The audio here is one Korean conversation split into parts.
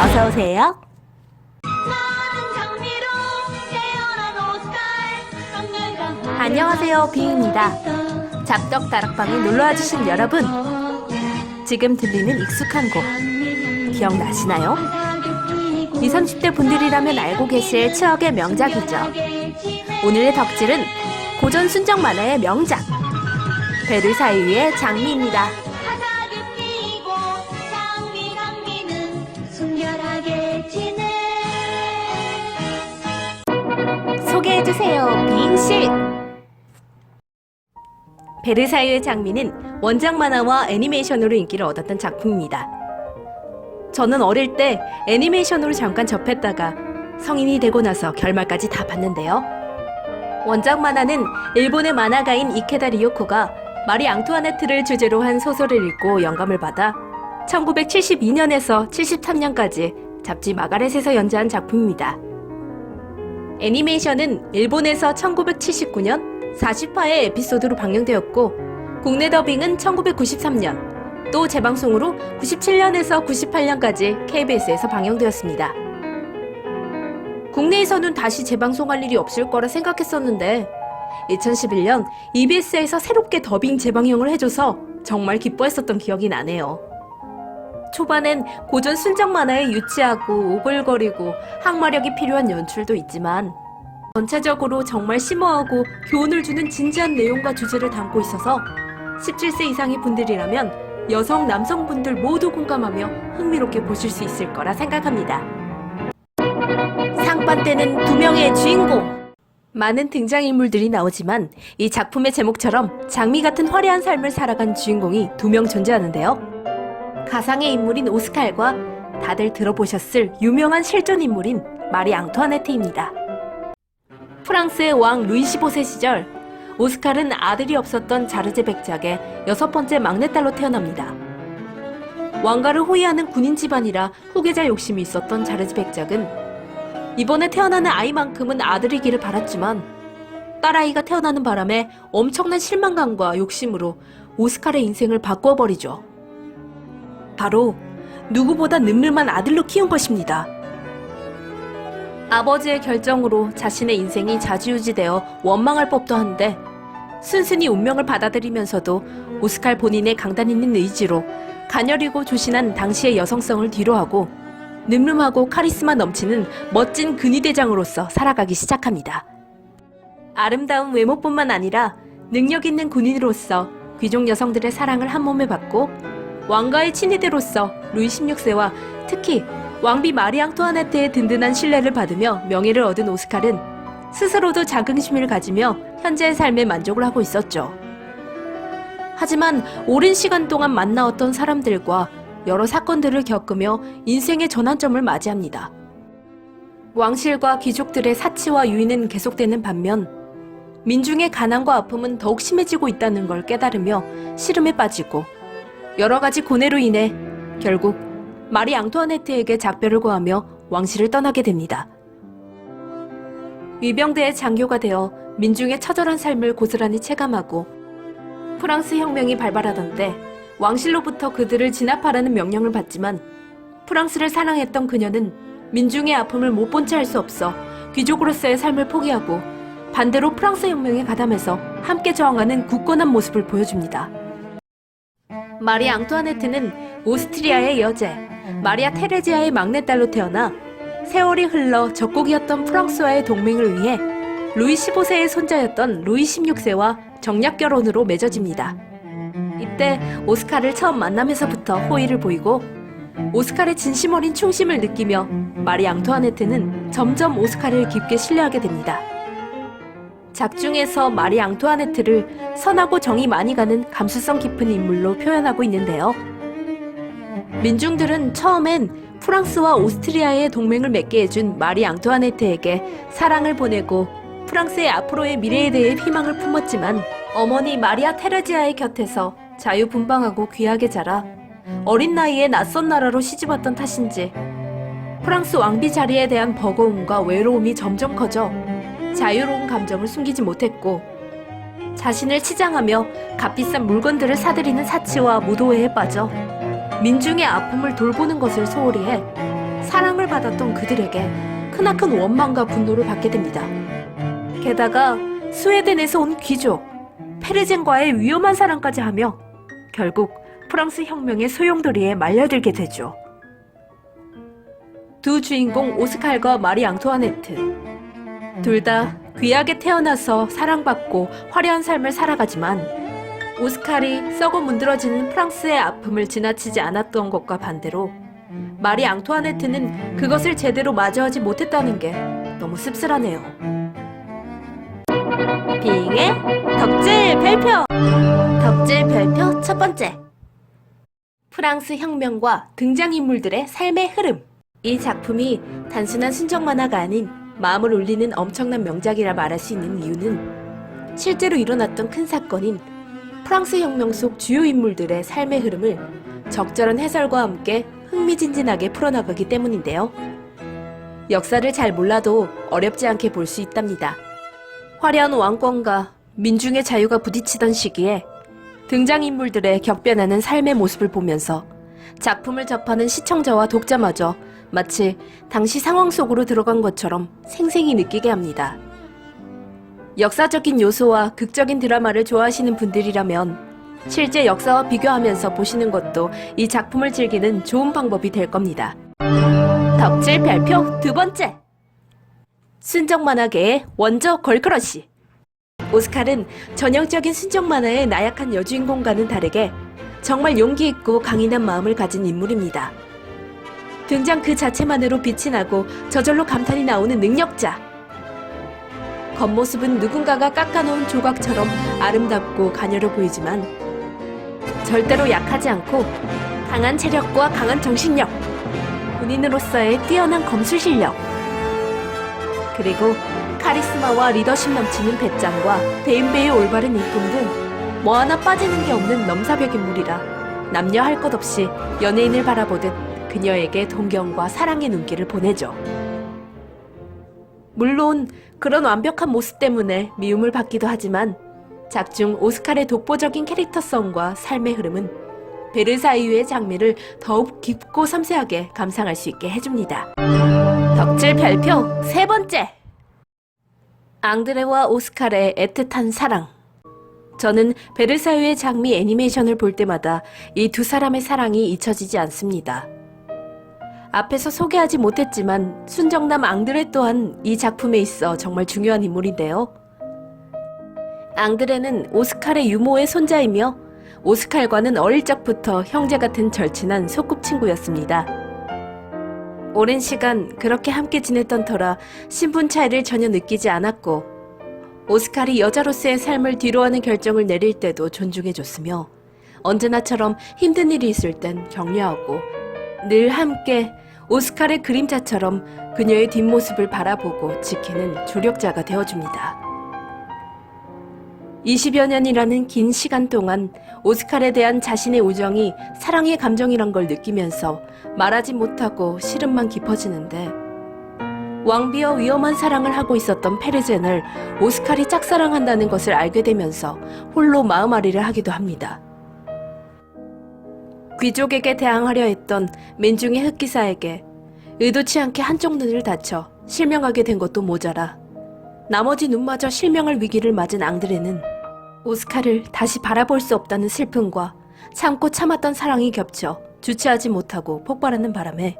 어서 오세요. 안녕하세요, 빙입니다. 잡덕 다락방에 놀러와 주신 여러분, 지금 들리는 익숙한 곡 기억나시나요? 20, 30대 분들이라면 알고 계실 추억의 명작이죠. 오늘의 덕질은 고전 순정 만화의 명작 베르사유의 장미입니다. 해주세요, 빙씨. 베르사유의 장미는 원작 만화와 애니메이션으로 인기를 얻었던 작품입니다. 저는 어릴 때 애니메이션으로 잠깐 접했다가 성인이 되고 나서 결말까지 다 봤는데요. 원작 만화는 일본의 만화가인 이케다 리요코가 마리 앙투아네트를 주제로 한 소설을 읽고 영감을 받아 1972년에서 73년까지 잡지 마가렛에서 연재한 작품입니다. 애니메이션은 일본에서 1979년 40화의 에피소드로 방영되었고 국내 더빙은 1993년 또 재방송으로 97년에서 98년까지 KBS에서 방영되었습니다. 국내에서는 다시 재방송할 일이 없을 거라 생각했었는데 2011년 EBS에서 새롭게 더빙 재방영을 해줘서 정말 기뻐했었던 기억이 나네요. 초반엔 고전 순정 만화에 유치하고 오글거리고 항마력이 필요한 연출도 있지만 전체적으로 정말 심오하고 교훈을 주는 진지한 내용과 주제를 담고 있어서 17세 이상의 분들이라면 여성, 남성분들 모두 공감하며 흥미롭게 보실 수 있을 거라 생각합니다. 상반되는 두 명의 주인공! 많은 등장인물들이 나오지만 이 작품의 제목처럼 장미 같은 화려한 삶을 살아간 주인공이 두 명 존재하는데요. 가상의 인물인 오스칼과 다들 들어보셨을 유명한 실존 인물인 마리 앙투아네트입니다. 프랑스의 왕 루이 15세 시절 오스칼은 아들이 없었던 자르제 백작의 여섯 번째 막내딸로 태어납니다. 왕가를 호위하는 군인 집안이라 후계자 욕심이 있었던 자르제 백작은 이번에 태어나는 아이만큼은 아들이기를 바랐지만 딸아이가 태어나는 바람에 엄청난 실망감과 욕심으로 오스칼의 인생을 바꿔버리죠. 바로 누구보다 늠름한 아들로 키운 것입니다. 아버지의 결정으로 자신의 인생이 좌지우지되어 원망할 법도 한데 순순히 운명을 받아들이면서도 오스칼 본인의 강단 있는 의지로 가녀리고 조신한 당시의 여성성을 뒤로하고 늠름하고 카리스마 넘치는 멋진 근위대장으로서 살아가기 시작합니다. 아름다운 외모뿐만 아니라 능력 있는 군인으로서 귀족 여성들의 사랑을 한 몸에 받고 왕가의 친위대로서 루이 16세와 특히 왕비 마리 앙투아네트의 든든한 신뢰를 받으며 명예를 얻은 오스칼은 스스로도 자긍심을 가지며 현재의 삶에 만족을 하고 있었죠. 하지만 오랜 시간 동안 만나왔던 사람들과 여러 사건들을 겪으며 인생의 전환점을 맞이합니다. 왕실과 귀족들의 사치와 유인은 계속되는 반면 민중의 가난과 아픔은 더욱 심해지고 있다는 걸 깨달으며 시름에 빠지고 여러 가지 고뇌로 인해 결국 마리 앙투아네트에게 작별을 구하며 왕실을 떠나게 됩니다. 위병대의 장교가 되어 민중의 처절한 삶을 고스란히 체감하고 프랑스 혁명이 발발하던데 왕실로부터 그들을 진압하라는 명령을 받지만 프랑스를 사랑했던 그녀는 민중의 아픔을 못 본 채 할 수 없어 귀족으로서의 삶을 포기하고 반대로 프랑스 혁명에 가담해서 함께 저항하는 굳건한 모습을 보여줍니다. 마리 앙투아네트는 오스트리아의 여제 마리아 테레지아의 막내딸로 태어나 세월이 흘러 적국이었던 프랑스와의 동맹을 위해 루이 15세의 손자였던 루이 16세와 정략 결혼으로 맺어집니다. 이때 오스카를 처음 만나면서부터 호의를 보이고 오스칼의 진심 어린 충심을 느끼며 마리 앙투아네트는 점점 오스칼을 깊게 신뢰하게 됩니다. 작중에서 마리 앙투아네트를 선하고 정이 많이 가는 감수성 깊은 인물로 표현하고 있는데요. 민중들은 처음엔 프랑스와 오스트리아의 동맹을 맺게 해준 마리 앙투아네트에게 사랑을 보내고 프랑스의 앞으로의 미래에 대해 희망을 품었지만 어머니 마리아 테레지아의 곁에서 자유분방하고 귀하게 자라 어린 나이에 낯선 나라로 시집왔던 탓인지 프랑스 왕비 자리에 대한 버거움과 외로움이 점점 커져 자유로운 감정을 숨기지 못했고 자신을 치장하며 값비싼 물건들을 사들이는 사치와 무도회에 빠져 민중의 아픔을 돌보는 것을 소홀히 해 받았던 그들에게 크나큰 원망과 분노를 받게 됩니다. 게다가 스웨덴에서 온 귀족 페르젠과의 위험한 사랑까지 하며 결국 프랑스 혁명의 소용돌이에 말려들게 되죠. 두 주인공 오스칼과 마리 앙투아네트 둘 다 귀하게 태어나서 사랑받고 화려한 삶을 살아가지만 오스칼이 썩어 문드러지는 프랑스의 아픔을 지나치지 않았던 것과 반대로 마리 앙투아네트는 그것을 제대로 마주하지 못했다는 게 너무 씁쓸하네요. 빙의 덕질 별표! 덕질 별표 첫 번째. 프랑스 혁명과 등장인물들의 삶의 흐름. 이 작품이 단순한 순정 만화가 아닌 마음을 울리는 엄청난 명작이라 말할 수 있는 이유는 실제로 일어났던 큰 사건인 프랑스 혁명 속 주요 인물들의 삶의 흐름을 적절한 해설과 함께 흥미진진하게 풀어나가기 때문인데요. 역사를 잘 몰라도 어렵지 않게 볼 수 있답니다. 화려한 왕권과 민중의 자유가 부딪히던 시기에 등장인물들의 격변하는 삶의 모습을 보면서 작품을 접하는 시청자와 독자마저 마치 당시 상황 속으로 들어간 것처럼 생생히 느끼게 합니다. 역사적인 요소와 극적인 드라마를 좋아하시는 분들이라면 실제 역사와 비교하면서 보시는 것도 이 작품을 즐기는 좋은 방법이 될 겁니다. 덕질 별표 두 번째. 순정 만화계의 원조 걸크러쉬. 오스칼은 전형적인 순정 만화의 나약한 여주인공과는 다르게 정말 용기 있고 강인한 마음을 가진 인물입니다. 등장 그 자체만으로 빛이 나고 저절로 감탄이 나오는 능력자. 겉모습은 누군가가 깎아놓은 조각처럼 아름답고 가녀려 보이지만 절대로 약하지 않고 강한 체력과 강한 정신력, 본인으로서의 뛰어난 검술 실력, 그리고 카리스마와 리더십 넘치는 배짱과 대인배의 올바른 일품 등 뭐 하나 빠지는 게 없는 넘사벽 인물이라 남녀 할 것 없이 연예인을 바라보듯 그녀에게 동경과 사랑의 눈길을 보내죠. 물론 그런 완벽한 모습 때문에 미움을 받기도 하지만 작중 오스칼의 독보적인 캐릭터성과 삶의 흐름은 베르사유의 장미를 더욱 깊고 섬세하게 감상할 수 있게 해줍니다. 덕질 별표 세 번째. 앙드레와 오스칼의 애틋한 사랑. 저는 베르사유의 장미 애니메이션을 볼 때마다 이 두 사람의 사랑이 잊혀지지 않습니다. 앞에서 소개하지 못했지만 순정남 앙드레 또한 이 작품에 있어 정말 중요한 인물인데요. 앙드레는 오스칼의 유모의 손자이며 오스칼과는 어릴 적부터 형제 같은 절친한 소꿉친구였습니다. 오랜 시간 그렇게 함께 지냈던 터라 신분 차이를 전혀 느끼지 않았고 오스칼이 여자로서의 삶을 뒤로하는 결정을 내릴 때도 존중해줬으며 언제나처럼 힘든 일이 있을 땐 격려하고 늘 함께 오스칼의 그림자처럼 그녀의 뒷모습을 바라보고 지키는 조력자가 되어줍니다. 20여 년이라는 긴 시간 동안 오스칼에 대한 자신의 우정이 사랑의 감정이란 걸 느끼면서 말하지 못하고 시름만 깊어지는데 왕비와 위험한 사랑을 하고 있었던 페르젠을 오스칼이 짝사랑한다는 것을 알게 되면서 홀로 마음앓이를 하기도 합니다. 귀족에게 대항하려 했던 민중의 흑기사에게 의도치 않게 한쪽 눈을 다쳐 실명하게 된 것도 모자라 나머지 눈마저 실명할 위기를 맞은 앙드레는 오스카를 다시 바라볼 수 없다는 슬픔과 참고 참았던 사랑이 겹쳐 주체하지 못하고 폭발하는 바람에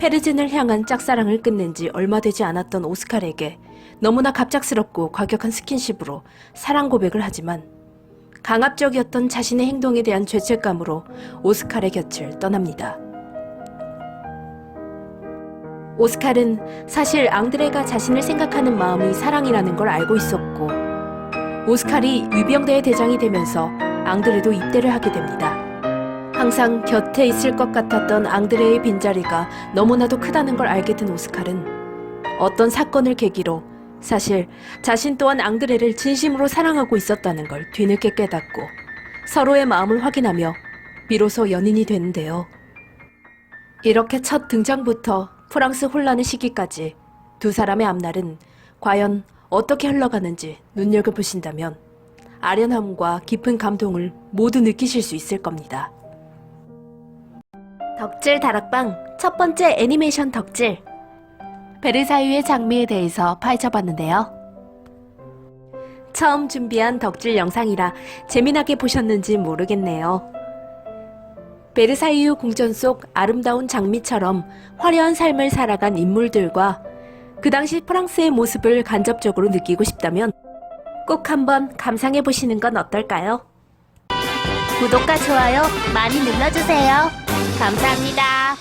페르젠을 향한 짝사랑을 끝낸 지 얼마 되지 않았던 오스칼에게 너무나 갑작스럽고 과격한 스킨십으로 사랑 고백을 하지만 강압적이었던 자신의 행동에 대한 죄책감으로 오스칼의 곁을 떠납니다. 오스칼은 사실 앙드레가 자신을 생각하는 마음이 사랑이라는 걸 알고 있었고 오스칼이 위병대의 대장이 되면서 앙드레도 입대를 하게 됩니다. 항상 곁에 있을 것 같았던 앙드레의 빈자리가 너무나도 크다는 걸 알게 된 오스칼은 어떤 사건을 계기로 사실 자신 또한 앙드레를 진심으로 사랑하고 있었다는 걸 뒤늦게 깨닫고 서로의 마음을 확인하며 비로소 연인이 되는데요. 이렇게 첫 등장부터 프랑스 혼란의 시기까지 두 사람의 앞날은 과연 어떻게 흘러가는지 눈여겨보신다면 아련함과 깊은 감동을 모두 느끼실 수 있을 겁니다. 덕질 다락방 첫 번째 애니메이션 덕질 베르사유의 장미에 대해서 파헤쳐봤는데요. 처음 준비한 덕질 영상이라 재미나게 보셨는지 모르겠네요. 베르사유 궁전 속 아름다운 장미처럼 화려한 삶을 살아간 인물들과 그 당시 프랑스의 모습을 간접적으로 느끼고 싶다면 꼭 한번 감상해 보시는 건 어떨까요? 구독과 좋아요 많이 눌러주세요. 감사합니다.